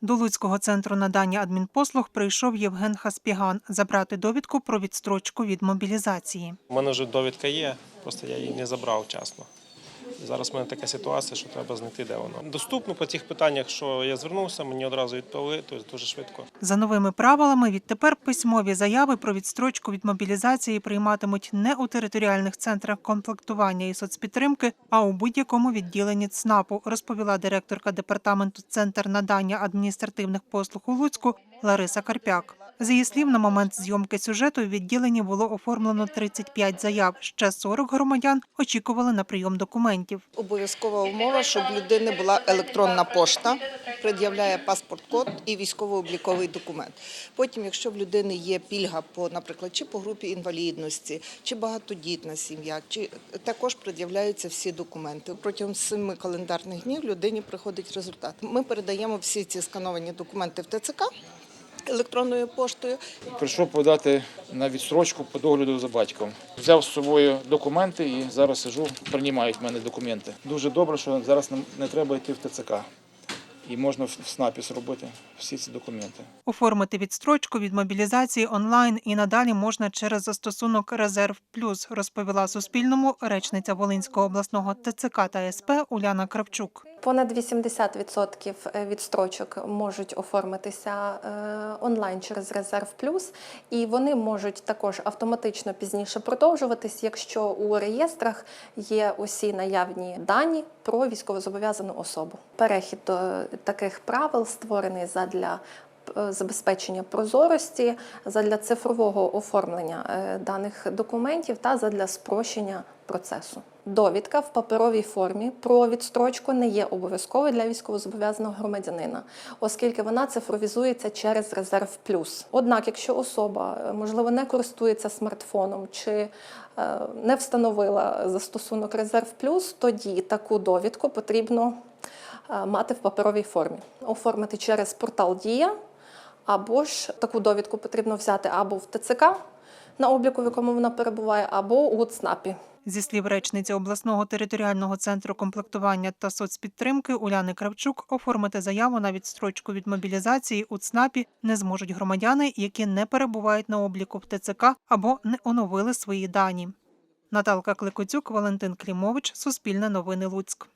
До Луцького центру надання адмінпослуг прийшов Євген Хаспіган забрати довідку про відстрочку від мобілізації. У мене вже довідка є, просто я її не забрав вчасно. Зараз в мене така ситуація, що треба знайти, де воно. Доступно по тих питаннях, що я звернувся, мені одразу відповіли, тобто дуже швидко. За новими правилами, відтепер письмові заяви про відстрочку від мобілізації прийматимуть не у територіальних центрах комплектування і соцпідтримки, а у будь-якому відділенні ЦНАПу, розповіла директорка департаменту Центр надання адміністративних послуг у Луцьку Лариса Карпяк. З її слів, на момент зйомки сюжету в відділенні було оформлено 35 заяв. Ще 40 громадян очікували на прийом документів. Обов'язкова умова, щоб людини була електронна пошта, пред'являє паспорт-код і військово-обліковий документ. Потім, якщо в людини є пільга по, наприклад, чи по групі інвалідності, чи багатодітна сім'я, чи також пред'являються всі документи. Протягом семи календарних днів людині приходить результат. Ми передаємо всі ці скановані документи в ТЦК електронною поштою. Прийшов подати на відстрочку по догляду за батьком. Взяв з собою документи і зараз сижу, приймають в мене документи. Дуже добре, що зараз не- не треба йти в ТЦК. І можна в СНАПі зробити всі ці документи. Оформити відстрочку від мобілізації онлайн і надалі можна через застосунок Резерв Плюс, розповіла Суспільному речниця Волинського обласного ТЦК та СП Уляна Кравчук. Понад 80% відстрочок можуть оформитися е, онлайн через Резерв Плюс, і вони можуть також автоматично пізніше продовжуватись, якщо у реєстрах є усі наявні дані про військовозобов'язану особу. Перехід до таких правил створений задля е, забезпечення прозорості, задля цифрового оформлення е, даних документів та задля спрощення процесу. Довідка в паперовій формі про відстрочку не є обов'язковою для військовозобов'язаного громадянина, оскільки вона цифровізується через резерв плюс. Однак, якщо особа е, можливо не користується смартфоном чи е, не встановила застосунок резерв плюс, тоді таку довідку потрібно е, мати в паперовій формі, оформити через портал Дія, або ж таку довідку потрібно взяти або в ТЦК на обліку, в якому вона перебуває, або у ЦНАПі. Зі слів речниці обласного територіального центру комплектування та соцпідтримки Уляни Кравчук, оформити заяву на відстрочку від мобілізації у ЦНАПі не зможуть громадяни, які не перебувають на обліку в ТЦК або не оновили свої дані. Наталка Кликоцюк, Валентин Клімович, Суспільне новини Луцьк.